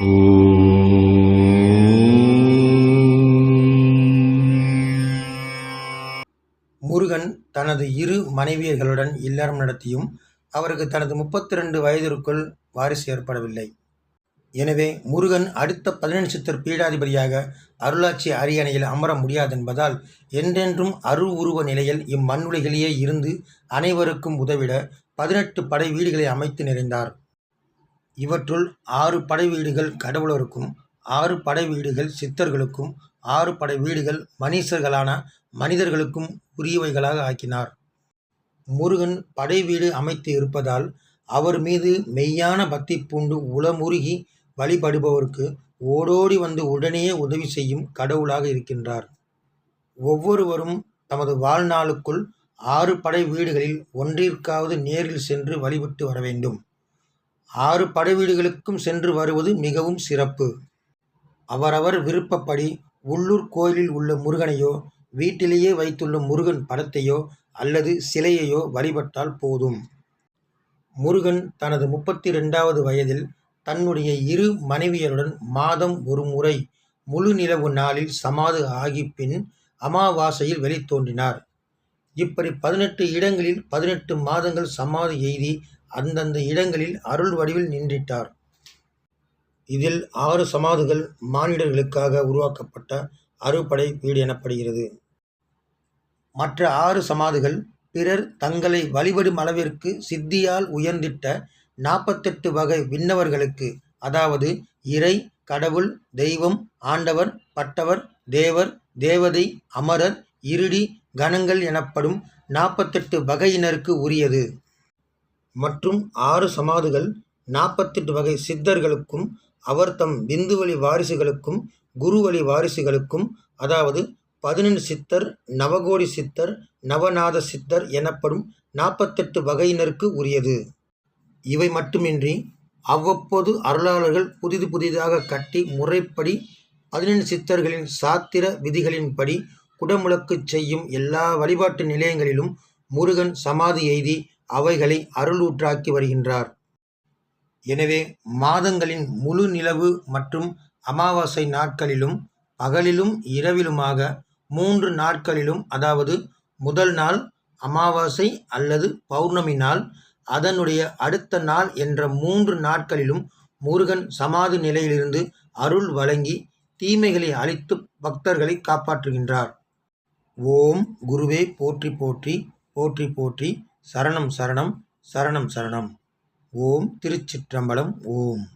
முருகன் தனது இரு மனைவியர்களுடன் இல்லறம் நடத்தியும் அவருக்கு தனது முப்பத்தி ரெண்டு வயதிற்குள் வாரிசு ஏற்படவில்லை. எனவே முருகன் அடுத்த பதினெண் சித்தர் பீடாதிபதியாக அருளாட்சி அரியணையில் அமர முடியாதென்பதால் என்றென்றும் அரு உருவ நிலையில் இம்மண்ணுலகிலேயே இருந்து அனைவருக்கும் உதவிட பதினெட்டு படை வீடுகளை அமைத்து நிறைந்தார். இவற்றுள் ஆறு படை வீடுகள் கடவுளருக்கும் ஆறு படை வீடுகள் சித்தர்களுக்கும் ஆறு படை வீடுகள் மனுஷர்களான மனிதர்களுக்கும் உரியவைகளாக ஆக்கினார். முருகன் படை வீடு அமைத்து இருப்பதால் அவர் மீது மெய்யான பக்தி பூண்டு உளமுருகி வழிபடுபவருக்கு ஓடோடி வந்து உடனே உதவி செய்யும் கடவுளாக இருக்கின்றார். ஒவ்வொருவரும் தமது வாழ்நாளுக்குள் ஆறு படை வீடுகளில் ஒன்றிற்காவது நேரில் சென்று வழிபட்டு வர வேண்டும் ஆறு படைவீடுகளுக்கும் சென்று வருவது மிகவும் சிறப்பு. அவரவர் விருப்பப்படி உள்ளூர் கோயிலில் உள்ள முருகனையோ வீட்டிலேயே வைத்துள்ள முருகன் படத்தையோ அல்லது சிலையையோ வழிபட்டால் போதும். முருகன் தனது முப்பத்தி ரெண்டாவது வயதில் தன்னுடைய இரு மனைவியருடன் மாதம் ஒரு முறை முழு நிலவு நாளில் சமாது ஆகி பின் அமாவாசையில் வெளித்தோன்றினார். இப்படி பதினெட்டு இடங்களில் பதினெட்டு மாதங்கள் சமாதி எய்தி அந்தந்த இடங்களில் அருள் வடிவில் நின்றிட்டார். இதில் ஆறு சமாதிகள் மானிடர்களுக்காக உருவாக்கப்பட்ட அறுபடை வீடு எனப்படுகிறது. மற்ற ஆறு சமாதிகள் பிறர் தங்களை வழிபடும் அளவிற்கு சித்தியால் உயர்ந்திட்ட நாற்பத்தெட்டு வகை விண்ணவர்களுக்கு அதாவது இறை கடவுள் தெய்வம் ஆண்டவர் பட்டவர் தேவர் தேவதை அமரர் இருடி கணங்கள் எனப்படும் நாற்பத்தெட்டு வகையினருக்கு உரியது. மற்றும் ஆறு சமாதிகள் நாற்பத்தெட்டு வகை சித்தர்களுக்கும் அவர் தம் பிந்துவழி வாரிசுகளுக்கும் குருவழி வாரிசுகளுக்கும் அதாவது பதினெண்டு சித்தர் நவகோடி சித்தர் நவநாத சித்தர் எனப்படும் நாற்பத்தெட்டு வகையினருக்கு உரியது. இவை மட்டுமின்றி அவ்வப்போது அருளாளர்கள் புதிது புதிதாக கட்டி முறைப்படி பதினெண்டு சித்தர்களின் சாத்திர விதிகளின்படி குடமுழக்கு செய்யும் எல்லா வழிபாட்டு நிலையங்களிலும் முருகன் சமாதி எய்தி அவைகளை அருளூற்றாக்கி வருகின்றார். எனவே மாதங்களின் முழு நிலவு மற்றும் அமாவாசை நாட்களிலும் பகலிலும் இரவிலுமாக மூன்று நாட்களிலும் அதாவது முதல் நாள் அமாவாசை அல்லது பௌர்ணமி நாள் அதனுடைய அடுத்த நாள் என்ற மூன்று நாட்களிலும் முருகன் சமாதி நிலையிலிருந்து அருள் வழங்கி தீமைகளை அழித்து பக்தர்களை காப்பாற்றுகின்றார். ஓம் குருவே போற்றி போற்றி போற்றி போற்றி. சரணம் சரணம் சரணம் சரணம். ஓம் திருச்சிற்றம்பலம் ஓம்.